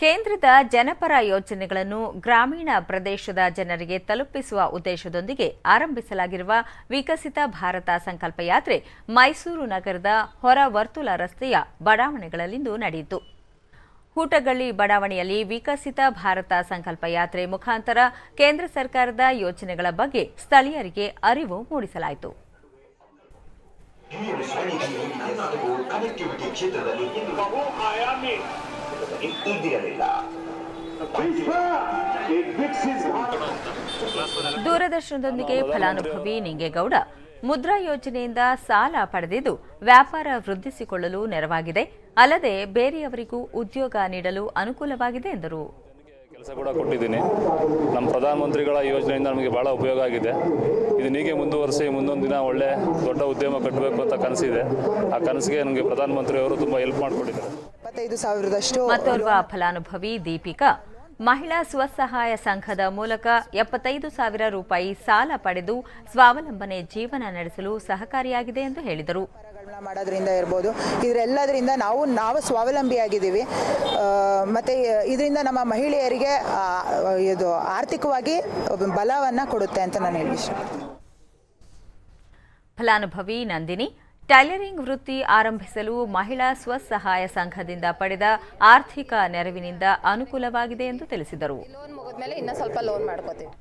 ಕೇಂದ್ರದ ಜನಪರ ಯೋಜನೆಗಳನ್ನು ಗ್ರಾಮೀಣ ಪ್ರದೇಶದ ಜನರಿಗೆ ತಲುಪಿಸುವ ಉದ್ದೇಶದೊಂದಿಗೆ ಆರಂಭಿಸಲಾಗಿರುವ ವಿಕಸಿತ ಭಾರತ ಸಂಕಲ್ಪ ಯಾತ್ರೆ ಮೈಸೂರು ನಗರದ ಹೊರ ವರ್ತುಲ ರಸ್ತೆಯ ಬಡಾವಣೆಗಳಲ್ಲಿಂದು ನಡೆಯಿತು. ಹೂಟಗಳ್ಳಿ ಬಡಾವಣೆಯಲ್ಲಿ ವಿಕಸಿತ ಭಾರತ ಸಂಕಲ್ಪ ಯಾತ್ರೆ ಮುಖಾಂತರ ಕೇಂದ್ರ ಸರ್ಕಾರದ ಯೋಜನೆಗಳ ಬಗ್ಗೆ ಸ್ಥಳೀಯರಿಗೆ ಅರಿವು ಮೂಡಿಸಲಾಯಿತು. ಮಾಡೋದಕ್ಕೆ ಇದ್ದಿರಲಿಲ್ಲ ದೂರದರ್ಶನದೊಂದಿಗೆ ಫಲಾನುಭವಿ ನಿಂಗೇಗೌಡ. ಮುದ್ರಾ ಯೋಜನೆಯಿಂದ ಸಾಲ ಪಡೆದಿದ್ದು ವ್ಯಾಪಾರ ವೃದ್ಧಿಸಿಕೊಳ್ಳಲು ನೆರವಾಗಿದೆ. ಅಲ್ಲದೆ ಬೇರೆಯವರಿಗೂ ಉದ್ಯೋಗ ನೀಡಲು ಅನುಕೂಲವಾಗಿದೆ ಎಂದರು. ಕೆಲಸ ಕೂಡ ಕೊಟ್ಟಿದ್ದೀನಿ. ನಮ್ಮ ಪ್ರಧಾನಮಂತ್ರಿಗಳ ಯೋಜನೆಯಿಂದ ನಮಗೆ ಭಾಳ ಉಪಯೋಗ ಆಗಿದೆ. ಇದನ್ನ ಹೀಗೆ ಮುಂದುವರಿಸಿ ಮುಂದೊಂದು ದಿನ ಒಳ್ಳೆ ದೊಡ್ಡ ಉದ್ಯಮ ಕಟ್ಟಬೇಕು ಅಂತ ಕನಸಿದೆ. ಆ ಕನಸಿಗೆ ನನಗೆ ಪ್ರಧಾನಮಂತ್ರಿಯವರು ತುಂಬ ಹೆಲ್ಪ್ ಮಾಡಿಕೊಟ್ಟಿದ್ದಾರೆ. ಮತ್ತೋರ್ವ ಫಲಾನುಭವಿ ದೀಪಿಕಾ ಮಹಿಳಾ ಸ್ವಸಹಾಯ ಸಂಘದ ಮೂಲಕ ಎಪ್ಪತ್ತೈದು ಸಾವಿರ ರೂಪಾಯಿ ಸಾಲ ಪಡೆದು ಸ್ವಾವಲಂಬನೆ ಜೀವನ ನಡೆಸಲು ಸಹಕಾರಿಯಾಗಿದೆ ಎಂದು ಹೇಳಿದರು. ಮಾಡೋದ್ರಿಂದ ಇರ್ಬೋದು. ಇದರೆಲ್ಲದರಿಂದ ನಾವು ನಾವು ಸ್ವಾವಲಂಬಿಯಾಗಿದ್ದೀವಿ. ಮತ್ತೆ ಇದರಿಂದ ನಮ್ಮ ಮಹಿಳೆಯರಿಗೆ ಇದು ಆರ್ಥಿಕವಾಗಿ ಬಲವನ್ನು ಕೊಡುತ್ತೆ ಅಂತ ನಾನು ಹೇಳಿ ಫಲಾನುಭವಿ ನಂದಿನಿ ಟೈಲರಿಂಗ್ ವೃತ್ತಿ ಆರಂಭಿಸಲು ಮಹಿಳಾ ಸ್ವಸಹಾಯ ಸಂಘದಿಂದ ಪಡೆದ ಆರ್ಥಿಕ ನೆರವಿನಿಂದ ಅನುಕೂಲವಾಗಿದೆ ಎಂದು ತಿಳಿಸಿದರು. ಲೋನ್ ಮುಗಿದ್ಮೇಲೆ ಇನ್ನೂ ಸ್ವಲ್ಪ ಲೋನ್ ಮಾಡ್ಕೋತೀವಿ.